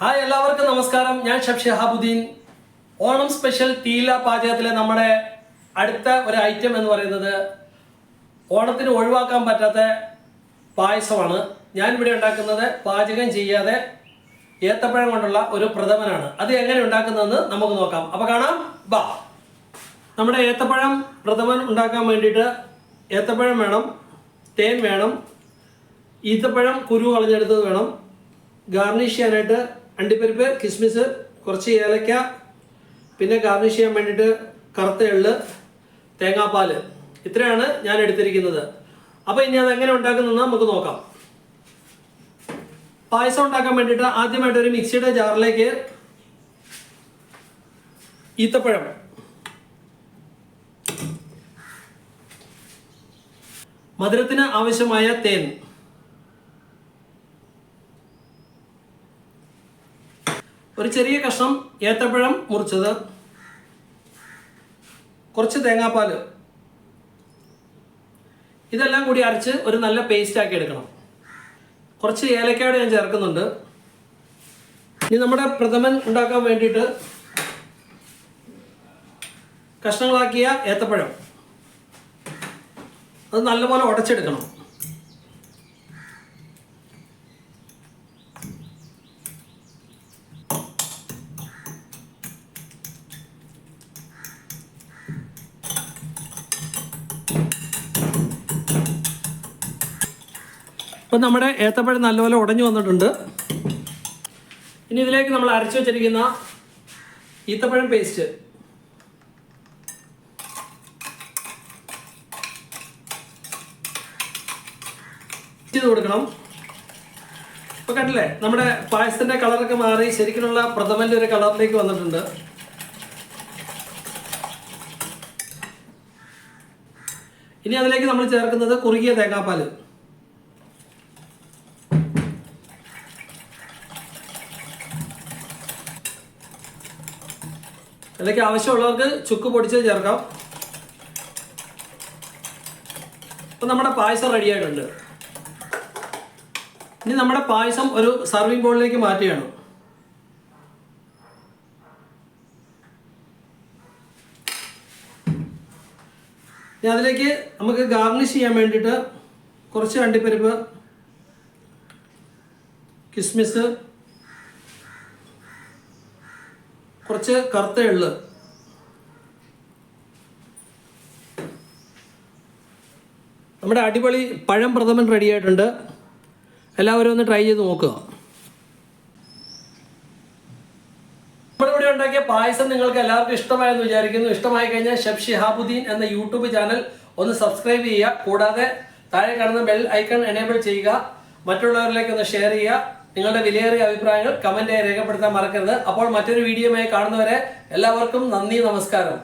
Hi എല്ലാവർക്കും നമസ്കാരം. ഞാൻ ഷബ് ഓണം സ്പെഷ്യൽ തീല പാചകത്തിലെ നമ്മുടെ അടുത്ത ഒരു ഐറ്റം എന്ന് പറയുന്നത് ഓണത്തിന് ഒഴിവാക്കാൻ പറ്റാത്ത പായസമാണ്. ഞാൻ ഇവിടെ ഉണ്ടാക്കുന്നത് പാചകം ചെയ്യാതെ ഏത്തപ്പഴം കൊണ്ടുള്ള ഒരു പ്രഥമനാണ്. അത് എങ്ങനെ ഉണ്ടാക്കുന്നതെന്ന് നമുക്ക് നോക്കാം. അപ്പോൾ കാണാം. ബാ. നമ്മുടെ ഏത്തപ്പഴം പ്രഥമൻ ഉണ്ടാക്കാൻ വേണ്ടിയിട്ട് ഏത്തപ്പഴം വേണം തേൻ വേണം ഈത്തപ്പഴം കുരു കളഞ്ഞെടുത്തത് വേണം ഗാർണിഷ് ചെയ്യാനായിട്ട് അണ്ടിപ്പരിപ്പ് കിസ്മിസ് കുറച്ച് ഏലക്ക പിന്നെ ഗാർണിഷ് ചെയ്യാൻ വേണ്ടിയിട്ട് കറുത്ത എള്ള് തേങ്ങാപ്പാൽ ഇത്രയാണ് ഞാൻ എടുത്തിരിക്കുന്നത്. അപ്പോൾ ഇനി അത് എങ്ങനെ ഉണ്ടാക്കുന്നതെന്ന് നമുക്ക് നോക്കാം. പായസം ഉണ്ടാക്കാൻ വേണ്ടിയിട്ട് ആദ്യമായിട്ട് ഒരു മിക്സിയുടെ ജാറിലേക്ക് ഈത്തപ്പഴം. മധുരത്തിന് ആവശ്യമായ തേൻ. ഒരു ചെറിയ കഷ്ണം ഏത്തപ്പഴം മുറിച്ചത്. കുറച്ച് തേങ്ങാപ്പാൽ ഇതെല്ലാം കൂടി അരച്ച് ഒരു നല്ല പേസ്റ്റ് ആക്കി എടുക്കണം. കുറച്ച് ഏലക്കാട് ഞാൻ ചേർക്കുന്നുണ്ട്. ഇനി നമ്മുടെ പ്രഥമൻ ഉണ്ടാക്കാൻ വേണ്ടിയിട്ട് കഷ്ണങ്ങളാക്കിയ ഏത്തപ്പഴം. അത് നല്ലപോലെ ഉടച്ചെടുക്കണം. ഇപ്പം നമ്മുടെ ഏത്തപ്പഴം നല്ലപോലെ ഉടഞ്ഞു വന്നിട്ടുണ്ട്. ഇനി ഇതിലേക്ക് നമ്മൾ അരച്ചു വെച്ചിരിക്കുന്ന ഈത്തപ്പഴം പേസ്റ്റ് ചെയ്ത് കൊടുക്കണം. ഇപ്പൊ കണ്ടില്ലേ നമ്മുടെ പായസത്തിന്റെ കളറൊക്കെ മാറി ശരിക്കുള്ള പ്രഥമന്റെ ഒരു കളറിലേക്ക് വന്നിട്ടുണ്ട്. ഇനി അതിലേക്ക് നമ്മൾ ചേർക്കുന്നത് കുറുകിയ തേങ്ങാപ്പാൽ. അതിലേക്ക് ആവശ്യമുള്ളവർക്ക് ചുക്ക് പൊടിച്ച് ചേർക്കാം. ഇപ്പൊ നമ്മുടെ പായസം റെഡിയായിട്ടുണ്ട് ഇനി നമ്മുടെ പായസം ഒരു സർവിംഗ് ബോളിലേക്ക് മാറ്റുകയാണ്. ഇനി അതിലേക്ക് നമുക്ക് ഗാർണിഷ് ചെയ്യാൻ വേണ്ടിയിട്ട് കുറച്ച് അണ്ടിപ്പരിപ്പ് കിസ്മിസ് കുറച്ച് കറുത്ത എള്ള്. നമ്മുടെ അടിപൊളി പഴം പ്രഥമൻ റെഡി ആയിട്ടുണ്ട്. എല്ലാവരും ഒന്ന് ട്രൈ ചെയ്ത് നോക്കുക. ഉണ്ടാക്കിയ പായസം നിങ്ങൾക്ക് എല്ലാവർക്കും ഇഷ്ടമായെന്ന് വിചാരിക്കുന്നു. ഇഷ്ടമായി കഴിഞ്ഞാൽ ഷെഫ് ഷിഹാബുദ്ദീൻ എന്ന യൂട്യൂബ് ചാനൽ ഒന്ന് സബ്സ്ക്രൈബ് ചെയ്യുക. കൂടാതെ താഴെ കാണുന്ന ബെൽ ഐക്കൺ എനേബിൾ ചെയ്യുക. മറ്റുള്ളവരിലേക്ക് ഒന്ന് ഷെയർ ചെയ്യുക. നിങ്ങളുടെ വിലയേറിയ അഭിപ്രായങ്ങൾ കമന്റായി രേഖപ്പെടുത്താൻ മറക്കരുത്. അപ്പോൾ മറ്റൊരു വീഡിയോയുമായി കാണുന്നവരെ എല്ലാവർക്കും നന്ദി നമസ്കാരം.